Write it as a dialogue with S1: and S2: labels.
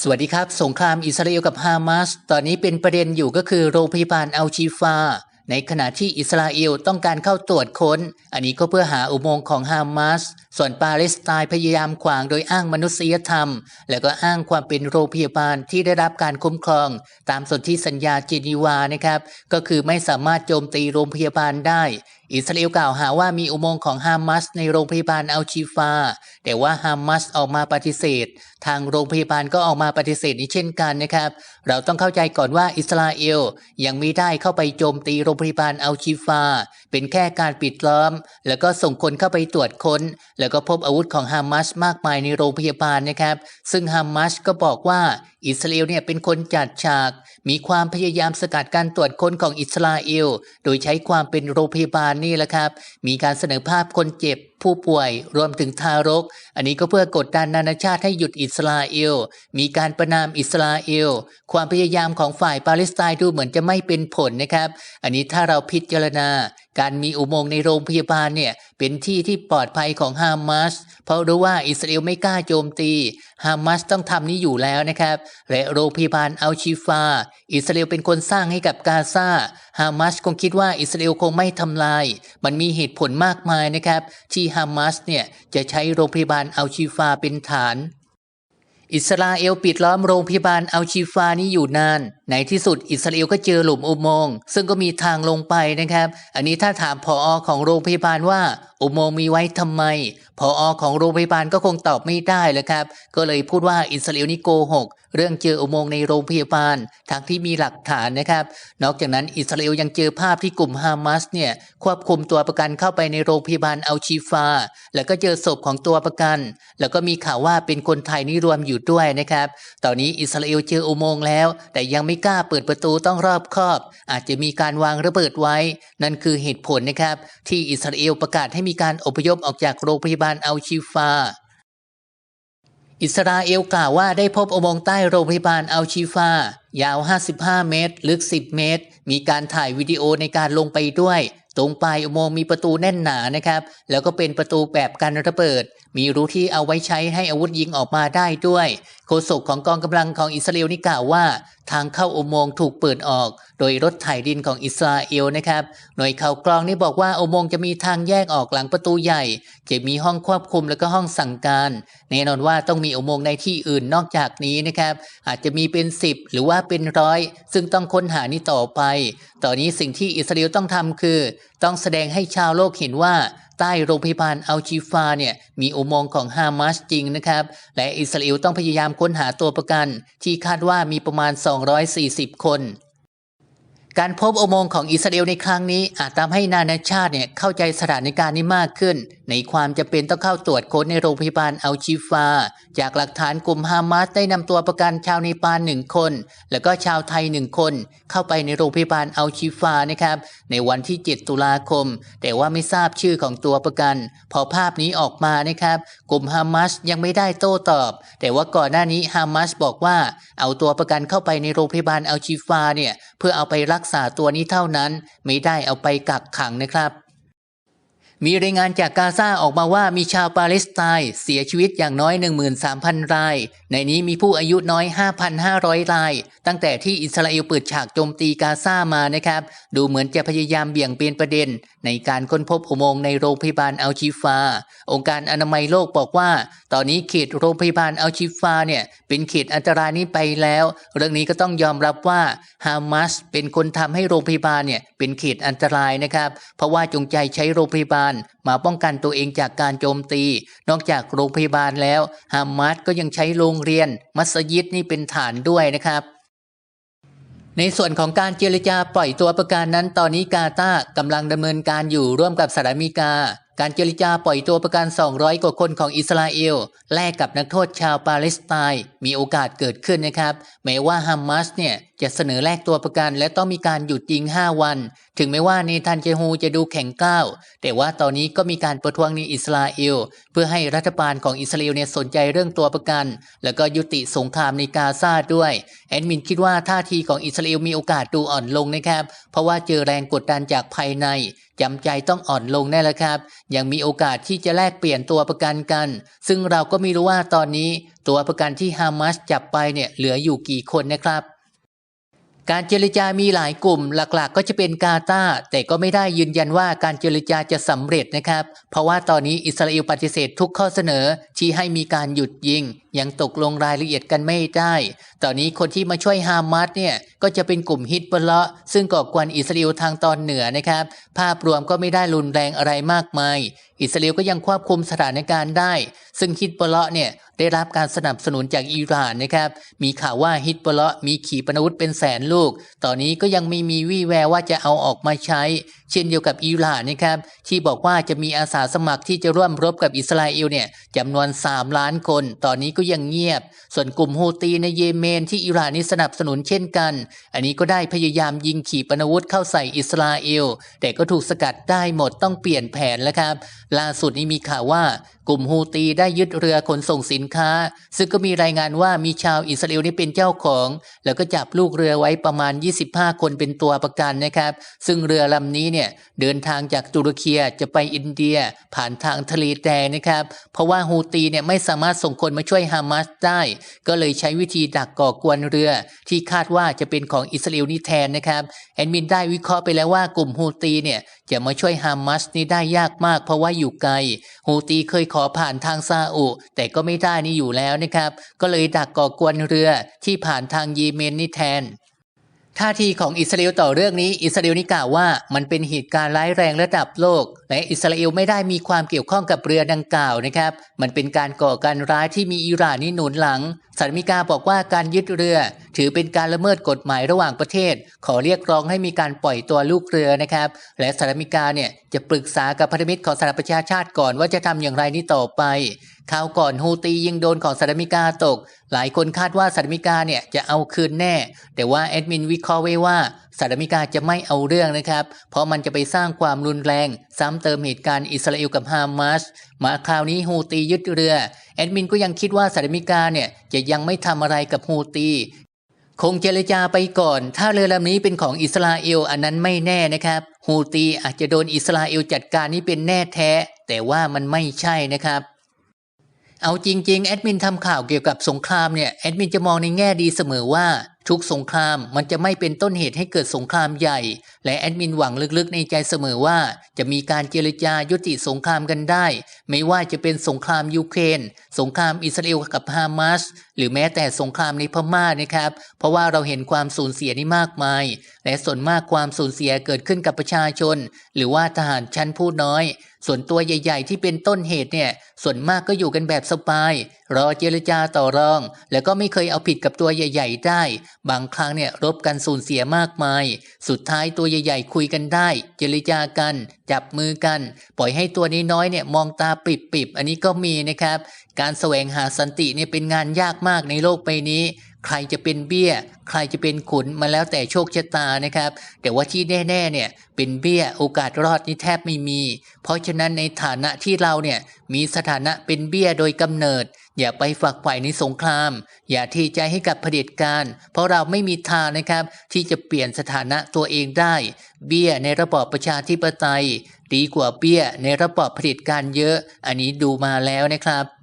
S1: สวัสดีครับ สงครามอิสราเอลกับฮามาส ตอนนี้เป็นประเด็นอยู่ก็คือโรงพยาบาลอัลชีฟา ในขณะที่อิสราเอลต้องการเข้าตรวจค้น อันนี้ก็เพื่อหาอุโมงค์ของฮามาส ส่วนปาเลสไตน์พยายามขวางโดยอ้างมนุษยธรรม แล้วก็อ้างความเป็นโรงพยาบาลที่ได้รับการคุ้มครอง ตามสนธิสัญญาเจนีวานะครับ ก็คือไม่สามารถโจมตีโรงพยาบาลได้ อิสราเอลกล่าวหาว่ามีอุโมงค์ของฮามาสในโรงพยาบาลอัลชีฟา แต่ว่าฮามาสออกมาปฏิเสธ ทางโรงพยาบาลก็ออกมาปฏิเสธนี้เช่นกันนะครับ เราต้องเข้าใจก่อนว่าอิสราเอลยังไม่ได้เข้าไปโจมตีโรงพยาบาลอัลชีฟา เป็นแค่การปิดล้อม แล้วก็ส่งคนเข้าไปตรวจค้นแล้วก็พบอาวุธของฮามาสมากมายในโรงพยาบาลนะครับ ซึ่งฮามาสก็บอกว่า อิสราเอลเนี่ยเป็นคนจัดฉาก มีความพยายามสกัดการตรวจค้นของอิสราเอล โดยใช้ความเป็นโรงพยาบาลนี่แหละครับ มีการเสนอภาพคนเจ็บผู้ป่วยรวมถึงทารก อันนี้ก็เพื่อกดดันนานาชาติให้หยุดอิสราเอล มีการประนามอิสราเอล ความพยายามของฝ่ายปาเลสไตน์ดูเหมือนจะไม่เป็นผลนะครับ อันนี้ถ้าเราพิจารณา การมีอุโมงค์ในโรงพยาบาลเนี่ยเป็นที่ที่ปลอดภัยของฮามาสเพราะรู้ว่าอิสราเอลไม่กล้าโจมตีฮามาสต้องทำนี้อยู่แล้วนะครับและโรงพยาบาลอัลชีฟา อิสราเอลเป็นคนสร้างให้กับกาซาฮามาสคงคิดว่าอิสราเอลคงไม่ทำลาย มันมีเหตุผลมากมายนะครับ ที่ฮามาสเนี่ยจะใช้โรงพยาบาลอัลชีฟาเป็นฐานอิสราเอลปิดล้อมโรงพยาบาลอัลชีฟานี้อยู่นาน ในที่สุดอิสราเอลก็เจอหลุมอุโมงค์ซึ่งก็มีทางลงไปนะครับ อันนี้ถ้าถามพออของโรงพยาบาลว่า อุโมงค์มีไว้ทำไมพออของโรงพยาบาลก็คงตอบไม่ได้เลยครับ ก็เลยพูดว่าอิสราเอลนี่โกหก เรื่องเจออุโมงค์ในโรงพยาบาลทั้งที่มีหลักฐานนะครับ นอกจากนั้นอิสราเอลยังเจอภาพที่กลุ่มฮามาสเนี่ยควบคุมตัวประกันเข้าไปในโรงพยาบาลอัลชีฟา แล้วก็เจอศพของตัวประกัน แล้วก็มีข่าวว่าเป็นคนไทยนี่รวมอยู่ด้วยนะครับ ตอนนี้อิสราเอลเจออุโมงค์แล้ว แต่ยังไม่กล้าเปิดประตูต้องรอบคอบ อาจจะมีการวางระเบิดไว้ นั่นคือเหตุผลนะครับ ที่อิสราเอลประกาศให้มีการอพยพออกจากโรงพยาบาลอัลชีฟา อิสราเอลกล่าวว่าได้พบอุโมงค์ใต้โรงพยาบาลอัลชีฟา ยาว 55 เมตร ลึก 10 เมตร มีการถ่ายวิดีโอในการลงไปด้วย ตรงปลายอุโมงค์มีประตูแน่นหนานะครับ แล้วก็เป็นประตูแบบกันระเบิด มีรู้ที่เอาไว้ใช้ให้อาวุธยิงออกมาได้ด้วย โฆษกของกองกำลังของอิสราเอลนี่กล่าวว่า ทางเข้าอุโมงค์ถูกเปิดออก โดยรถไถดินของอิสราเอลนะครับ หน่วยข่าวกรองนี่บอกว่าอุโมงค์จะมีทางแยกออกหลังประตูใหญ่ จะมีห้องควบคุมแล้วก็ห้องสั่งการ แน่นอนว่าต้องมีอุโมงค์ในที่อื่นนอกจากนี้นะครับ อาจจะมีเป็น10หรือว่าเป็นร้อย ซึ่งต้องค้นหานี้ต่อไป ตอนนี้สิ่งที่อิสราเอลต้องทำคือ ต้องแสดงให้ชาวโลกเห็นว่า ใต้โรงพยาบาลอัลชีฟาเนี่ยมีอุโมงค์ของฮามาสจริงนะครับและอิสราเอลต้องพยายามค้นหาตัวประกัน ที่คาดว่ามีประมาณ 240 คน การพบอุโมงค์ของอิสราเอลในครั้งนี้อาจทำให้นานาชาติเนี่ยเข้าใจสถานการณ์นี้มากขึ้น ในความจำเป็นต้องเข้าตรวจค้นในโรงพยาบาลอัลชีฟา จากหลักฐานกลุ่มฮามาสได้นำตัวประกันชาวเนปาลหนึ่งคน แล้วก็ชาวไทยหนึ่งคน เข้าไปในโรงพยาบาลอัลชีฟานะครับในวันที่ 7 ตุลาคม แต่ว่าไม่ทราบชื่อของตัวประกัน พอภาพนี้ออกมานะครับ กลุ่มฮามาสยังไม่ได้โต้ตอบ แต่ว่าก่อนหน้านี้ฮามาสบอกว่าเอาตัวประกันเข้าไปในโรงพยาบาลอัลชีฟาเนี่ย เพื่อเอาไปรักษาตัวนี้เท่านั้น ไม่ได้เอาไปกักขังนะครับ มีรายงานจากกาซาออกมาว่ามีชาวปาเลสไตน์เสียชีวิตอย่างน้อย 13,000 ราย ในนี้มีผู้อายุน้อย 5,500 ราย ตั้งแต่ที่อิสราเอลเปิดฉากโจมตีกาซามานะครับ ดูเหมือนจะพยายามเบี่ยงเบนประเด็น ในการค้นพบอุโมงค์ในโรงพยาบาลอัลชีฟา องค์การอนามัยโลกบอกว่า ตอนนี้เขตโรงพยาบาลอัลชิฟาเนี่ยเป็นเขตอันตรายนี้ไปแล้ว เรื่องนี้ก็ต้องยอมรับว่าฮามาสเป็นคนทำให้โรงพยาบาลเนี่ยเป็นเขตอันตรายนะครับ เพราะว่าจงใจใช้โรงพยาบาลมาป้องกันตัวเองจากการโจมตี นอกจากโรงพยาบาลแล้ว ฮามาสก็ยังใช้โรงเรียน มัสยิดนี่เป็นฐานด้วยนะครับในส่วนของการเจรจาปล่อยตัวประกันนั้น ตอนนี้กาตาร์กำลังดำเนินการอยู่ร่วมกับสหรัฐอเมริกา การเจรจาปล่อยตัวประกัน 200 กว่าคนของอิสราเอล แลกกับนักโทษชาวปาเลสไตน์มีโอกาสเกิดขึ้นนะครับแม้ว่าฮามาสเนี่ย จะเสนอแลกตัวประกันและต้องมีการหยุดยิง 5 วัน ถึงแม้ว่าเนทันเจฮูจะดูแข็งก้าว แต่ว่าตอนนี้ก็มีการประท้วงในอิสราเอล เพื่อให้รัฐบาลของอิสราเอลเนี่ยสนใจเรื่องตัวประกัน แล้วก็ยุติสงครามในกาซาด้วย แอดมินคิดว่าท่าทีของอิสราเอลมีโอกาสดูอ่อนลงนะครับ เพราะว่าเจอแรงกดดันจากภายในจำใจต้องอ่อนลงแน่ล้วครับ ยังมีโอกาสที่จะแลกเปลี่ยนตัวประกันกัน ซึ่งเราก็ไม่รู้ว่าตอนนี้ตัวประกันที่ฮามาสจับไปเนี่ยเหลืออยู่กี่คนนะครับ การเจรจามีหลายกลุ่มหลักๆ ก็จะเป็นกาตาแต่ก็ไม่ได้ยืนยันว่าการเจรจาจะสำเร็จนะครับ เพราะว่าตอนนี้อิสราเอลปฏิเสธทุกข้อเสนอที่ให้มีการหยุดยิง ยังตกลงรายละเอียดกันไม่ได้ ตอนนี้คนที่มาช่วยฮามาสเนี่ยก็จะเป็นกลุ่มฮิตบลลาะซึ่งก่อกวนอิสราเอลทางตอนเหนือนะครับ ภาพรวมก็ไม่ได้รุนแรงอะไรมากมาย อิสราเอลก็ยังควบคุมสถานการณ์ได้ ซึ่งฮิตบลลาะเนี่ยได้รับการสนับสนุนจากอิหร่านนะครับ มีข่าวว่าฮิตบลลาะมีขีปนาวุธเป็นแสนลูก ตอนนี้ก็ยังไม่มีวี่แววว่าจะเอาออกมาใช้ เช่นเดียวกับอิหร่านนะครับที่บอกว่าจะมีอาสาสมัครที่จะร่วมรบกับอิสราเอลเนี่ยจำนวน 3 ล้านคน ตอนนี้ก็ยังเงียบ ส่วนกลุ่มฮูตีในเยเมนที่อิหร่านนี้สนับสนุนเช่นกัน อันนี้ก็ได้พยายามยิงขีปนาวุธเข้าใส่อิสราเอล แต่ก็ถูกสกัดได้หมดต้องเปลี่ยนแผนแล้วครับ ล่าสุดนี้มีข่าวว่ากลุ่มฮูตีได้ยึดเรือขนส่งสินค้า ซึ่งก็มีรายงานว่ามีชาวอิสราเอลนี่เป็นเจ้าของ แล้วก็จับลูกเรือไว้ประมาณ 25 คนเป็นตัวประกันนะครับ ซึ่งเรือลำนี้เนี่ยเดินทางจากตุรกีจะไปอินเดีย ผ่านทางทะเลแดงนะครับ เพราะว่าฮูตีเนี่ยไม่สามารถส่งคนมาช่วยฮามาสได้ ก็เลยใช้วิธีดักก่อกวนเรือ ที่คาดว่าจะเป็นของอิสราเอลนี่แทนนะครับแอดมินได้วิเคราะห์ไปแล้วว่ากลุ่มฮูตีเนี่ยจะมาช่วยฮามาสนี่ได้ยากมากเพราะว่าอยู่ไกลฮูตีเคยขอผ่านทางซาอุ แต่ก็ไม่ได้นี่อยู่แล้วนะครับ ก็เลยดักก่อกวนเรือที่ผ่านทางเยเมนนี่แทน ท่าทีของอิสราเอลต่อเรื่องนี้อิสราเอลนี่กล่าวว่ามันเป็นเหตุการณ์ร้ายแรงระดับโลกและอิสราเอลไม่ได้มีความเกี่ยวข้องกับเรือดังกล่าวนะครับ มันเป็นการก่อการร้ายที่มีอิหร่านนี่หนุนหลังสหรัฐอเมริกาบอกว่าการยึดเรือ ถือเป็นการละเมิดกฎหมายระหว่างประเทศ ขอเรียกร้องให้มีการปล่อยตัวลูกเรือนะครับ และสหรัฐอเมริกาเนี่ยจะปรึกษากับพันธมิตรของสหประชาชาติก่อนว่าจะทำอย่างไรนี้ต่อไป ข่าวก่อนฮูตียิงโดนของสหรัฐอเมริกาตก หลายคนคาดว่าสหรัฐอเมริกาเนี่ยจะเอาคืนแน่ แต่ว่าแอดมินวิเคราะห์ไว้ว่าสหรัฐอเมริกาจะไม่เอาเรื่องนะครับ เพราะมันจะไปสร้างความรุนแรง ซ้ำเติมเหตุการณ์อิสราเอลกับฮามาสมาคราวนี้ฮูตียึดเรือ แอดมินก็ยังคิดว่าสหรัฐอเมริกาเนี่ยจะยังไม่ทำอะไรกับฮูตีคงเจรจาไปก่อน ถ้าเรือลำนี้เป็นของอิสราเอลอันนั้นไม่แน่นะครับ ฮูตีอาจจะโดนอิสราเอลจัดการนี่เป็นแน่แท้ แต่ว่ามันไม่ใช่นะครับ เอาจริง ๆ แอดมินทำข่าวเกี่ยวกับสงครามเนี่ยแอดมินจะมองในแง่ดีเสมอว่า ทุกสงครามมันจะไม่เป็นต้นเหตุให้เกิดสงครามใหญ่ และแอดมินหวังลึกๆในใจเสมอว่า จะมีการเจรจายุติสงครามกันได้ ไม่ว่าจะเป็นสงครามยูเครนสงครามอิสราเอลกับฮามาสหรือแม้แต่สงครามในพม่านะครับ เพราะว่าเราเห็นความสูญเสียนี่มากมาย และส่วนมากความสูญเสียเกิดขึ้นกับประชาชน หรือว่าทหารชั้นผู้น้อย ส่วนตัวใหญ่ ๆ ที่เป็นต้นเหตุเนี่ย ส่วนมากก็อยู่กันแบบสบายรอเจรจาต่อรอง แล้วก็ไม่เคยเอาผิดกับตัวใหญ่ ๆ ได้ บางครั้งเนี่ยรบกันสูญเสียมากมาย สุดท้ายตัวใหญ่ ๆ คุยกันได้ เจรจากัน จับมือกัน ปล่อยให้ตัวน้อยๆเนี่ยมองตาปิบๆอันนี้ก็มีนะครับ การแสวงหาสันติเนี่ยเป็นงานยากมากในโลกใบนี้ ใครจะเป็นเบี้ย ใครจะเป็นขุนมาแล้วแต่โชคชะตานะครับ แต่ว่าที่แน่ๆเนี่ยเป็นเบี้ยโอกาสรอดนี่แทบไม่มี เพราะฉะนั้นในฐานะที่เราเนี่ยมีสถานะเป็นเบี้ยโดยกำเนิด อย่าไปฝักใฝ่ในสงคราม อย่าทีใจให้กับเผด็จการ เพราะเราไม่มีทางนะครับ ที่จะเปลี่ยนสถานะตัวเองได้ เบี้ยในระบอบประชาธิปไตย ดีกว่าเบี้ยในระบอบเผด็จการเยอะ อันนี้ดูมาแล้วนะครับ